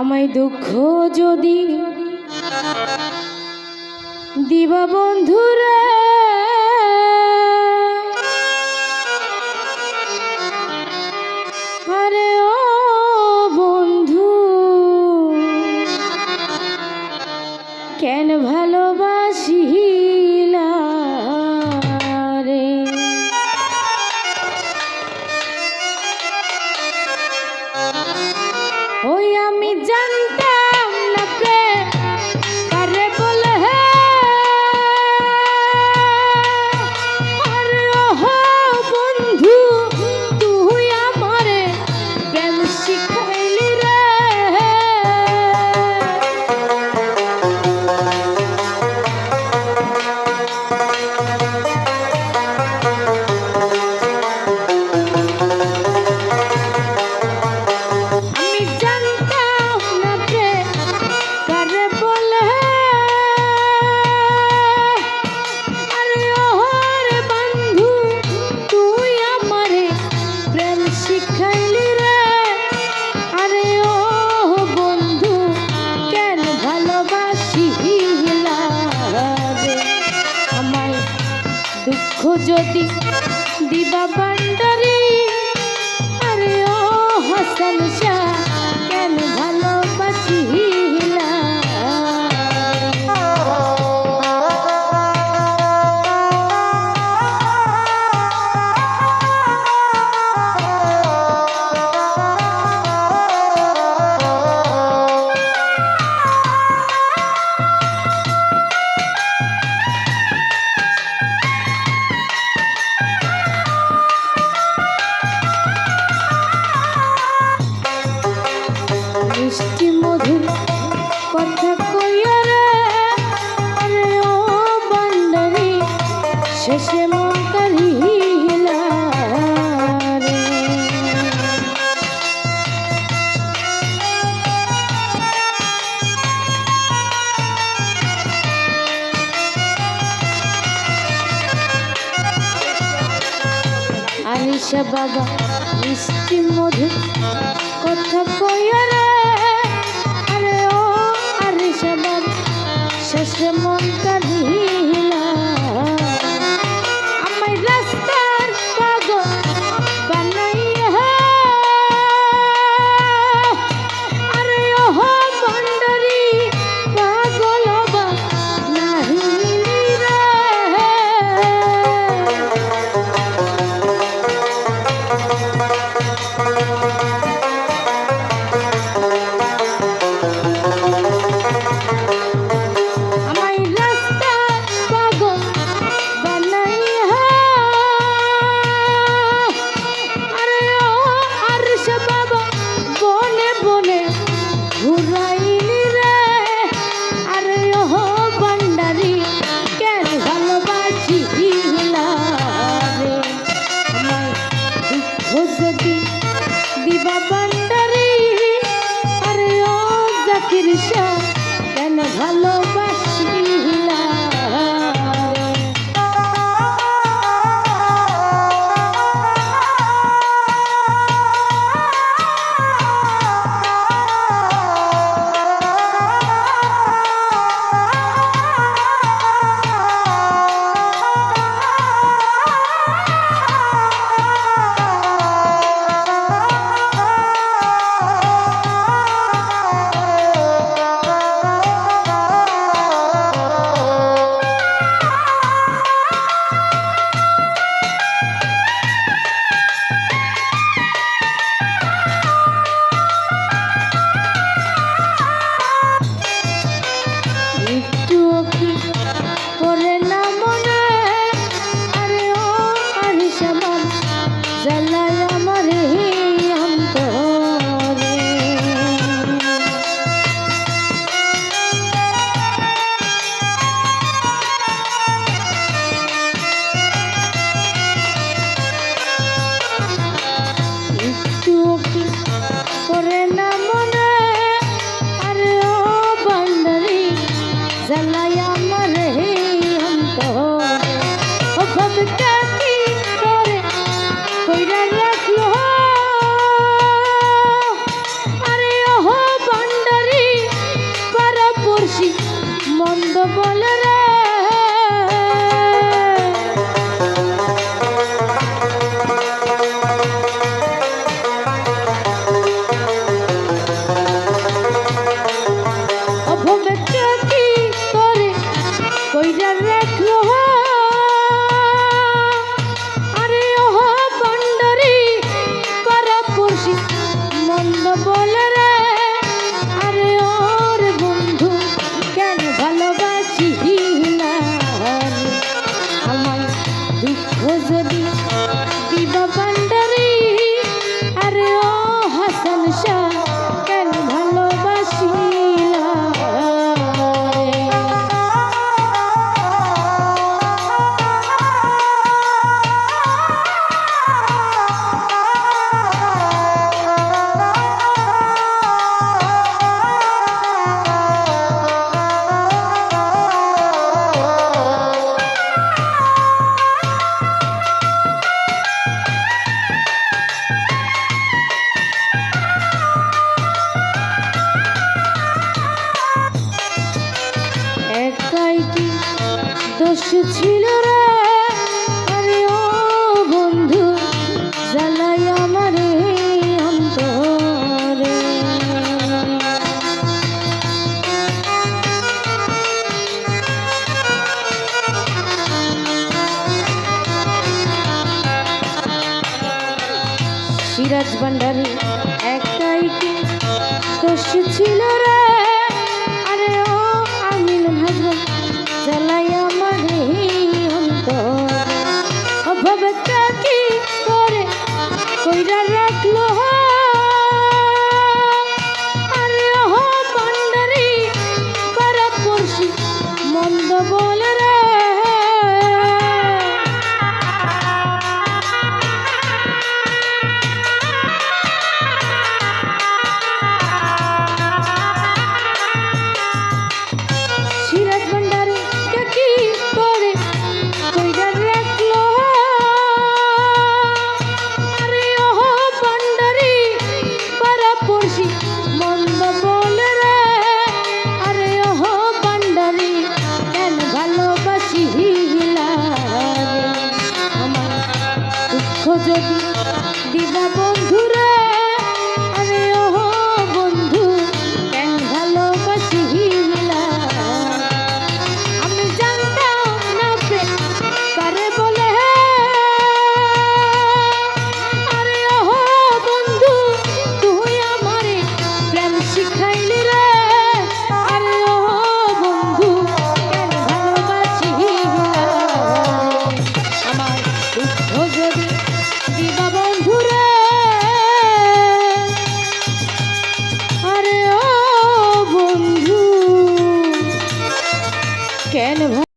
আমায় দুঃখ যদি দিবা বন্ধুরা। যদি দিবা মিষ্টি মধুর কথা কইয়া রে। আরে ও বান্দারি, শেষে মন কারিলা আলিশা বাবা, মিষ্টি মধুর কথা কইয়া রে। Amor. এসেছিল রে। আরে ও বন্ধু, জ্বালাই আমার অন্তরে। সিরাজ ভান্ডারি একাই কি দোষ ছিল রে? Bye.